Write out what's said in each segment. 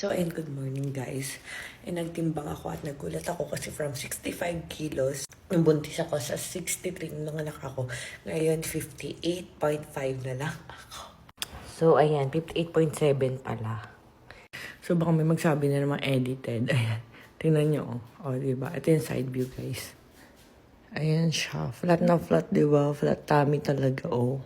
So, and good morning guys. And nagtimbang ako at nagulat ako kasi from 65 kilos, nung buntis ako sa 63 nung anak ako. Ngayon, 58.5 na lang ako. So, ayan, 58.7 pala. So, baka may magsabi na naman edited. Ayan, tingnan nyo. O, oh, diba? Ito yung side view, guys. Ayan siya. Flat na flat, diba? Flat tummy talaga, oh.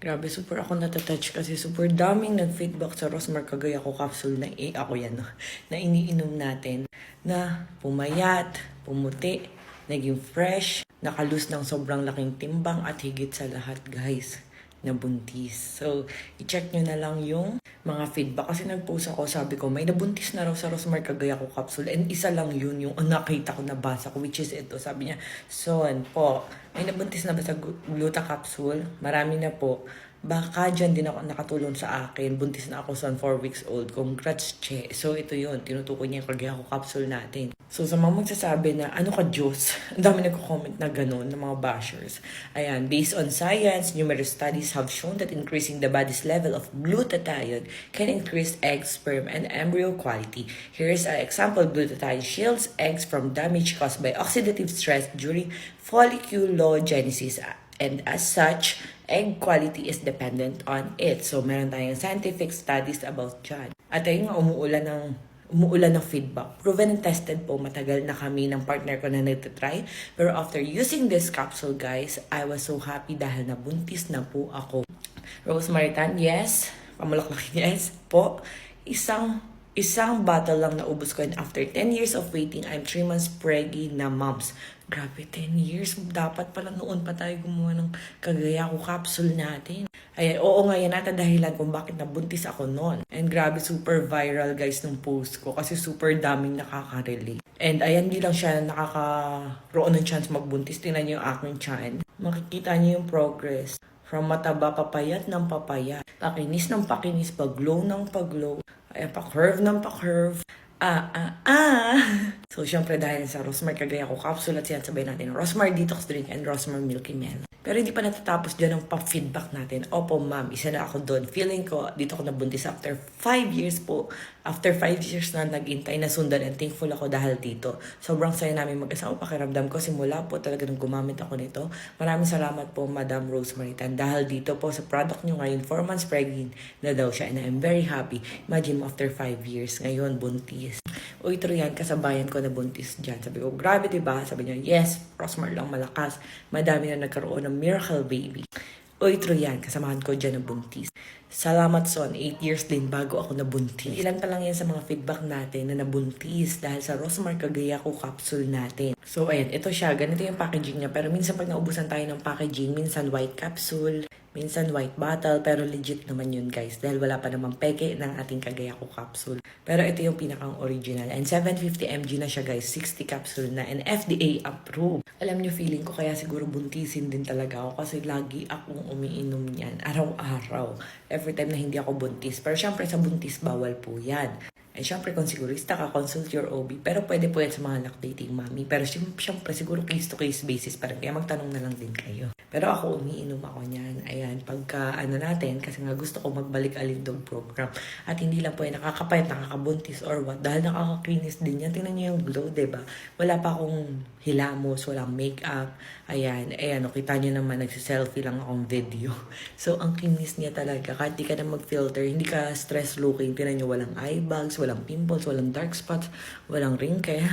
Grabe, super ako natatouch kasi super daming nag-feedback sa Rosmar Kagaya ko capsule na eh, ako yan, na iniinom natin. Na pumayat, pumuti, naging fresh, nakalus ng sobrang laking timbang at higit sa lahat, guys, na buntis. So, i-check nyo na lang yung mga feedback. Kasi nag-post ako, sabi ko, may nabuntis na raw sa Rosmar Kagaya ko capsule. And isa lang yun, yung nakita ko, nabasa ko, which is ito. Sabi niya, Son po, may nabuntis na ba sa glu- gluta capsule? Marami na po. Baka dyan din ako nakatulong sa akin. Buntis na ako son 4 weeks old. Congrats, Che. So, ito yun. Tinutukoy niya yung Kagaya ko capsule natin. So, sa mga magsasabi na, ano ka Diyos? Ang dami nagko-comment na ganun, ng mga bashers. Ayan, based on science, numerous studies have shown that increasing the body's level of glutathione can increase egg, sperm, and embryo quality. Here is an example. Glutathione shields eggs from damage caused by oxidative stress during folliculogenesis. And as such, egg quality is dependent on it. So, meron tayong scientific studies about dyan. At ayun nga, umuulan ng umuulan ng feedback. Proven and tested po, matagal na kami ng partner ko na nagtatry. Pero after using this capsule, guys, I was so happy dahil nabuntis na po ako. Rosemary Tan, yes. Pamulaklak, yes po. Isang isang bottle lang naubos ko and after 10 years of waiting, I'm 3 months preggy na moms. Grabe, 10 years. Dapat pala noon pa tayo gumawa ng kagaya ko capsule natin. Ay, oo nga yan ata dahilan kung bakit nabuntis ako noon. And grabe, super viral guys nung post ko kasi super daming nakaka-relate. And ayan, di lang siya nakakaroon ng chance magbuntis. Tingnan niyo yung aking chan. Makikita niyo yung progress. From mataba papayat ng papayat. Pakinis ng pakinis, pag-glow ng pag-glow. Ay, pa-curve ng pa-curve. Ah, ah, ah. So, syempre dahil sa Rosmar Kagaya ko capsule at sinasabay natin Rosmar Detox Drink and Rosmar Milky Melon. Pero hindi pa natatapos dyan ang pa-feedback natin. Opo, ma'am, isa na ako doon. Feeling ko, dito ako nabuntis after 5 years po. After 5 years na nag-intay na sundan and thankful ako dahil dito. Sobrang saya namin mag-asawa. Pakiramdam ko simula po talaga nung gumamit ako nito. Maraming salamat po, Madam Rosemary Tan. Dahil dito po sa product nyo ngayon, 4 months pregnant na daw siya. And I'm very happy. Imagine after 5 years, ngayon buntis. Uy, true yan, kasabayan ko na buntis dyan. Sabi ko, grabe diba? Sabi niya, yes, Rosmar lang malakas. Madami na nagkaroon ng miracle baby. Uy, true yan, kasamahan ko dyan na buntis. Salamat son, 8 years din bago ako nabuntis. Ilan pa lang yan sa mga feedback natin na nabuntis dahil sa Rosmar Kagaya ko capsule natin. So, ayan, ito siya. Ganito yung packaging niya. Pero minsan pag naubusan tayo ng packaging, minsan white capsule, minsan white bottle, pero legit naman yun guys. Dahil wala pa namang peke ng ating Kagaya ko capsule. Pero ito yung pinakang original. And 750 mg na siya guys. 60 capsule na. And FDA approved. Alam niyo, feeling ko kaya siguro buntisin din talaga ako kasi lagi akong umiinom niyan. Araw-araw. Every time na hindi ako buntis. Pero syempre sa buntis, bawal po yan. Eh, syempre, kung sigurista ka, consult your OB. Pero pwede po yan sa mga lactating mommy. Pero syem- syempre, siguro case-to-case basis pa rin. Kaya magtanong na lang din kayo. Pero ako, umiinom ako niyan. Ayan, pagka ano natin, kasi nga gusto ko magbalik alindog program. At hindi lang po yan nakakapayat, nakakabuntis or what. Dahil nakakakinis din yan. Tingnan niyo yung glow, ba Wala pa akong hilamos, walang makeup. Ayan, ayan, o, kita niyo naman, nagsiselfie lang akong video. So, ang kinis niya talaga. Kahit di ka na mag-filter, hindi ka stress looking. Tingnan niyo, walang eye bags, walang pimples, walang dark spots, walang wrinkles.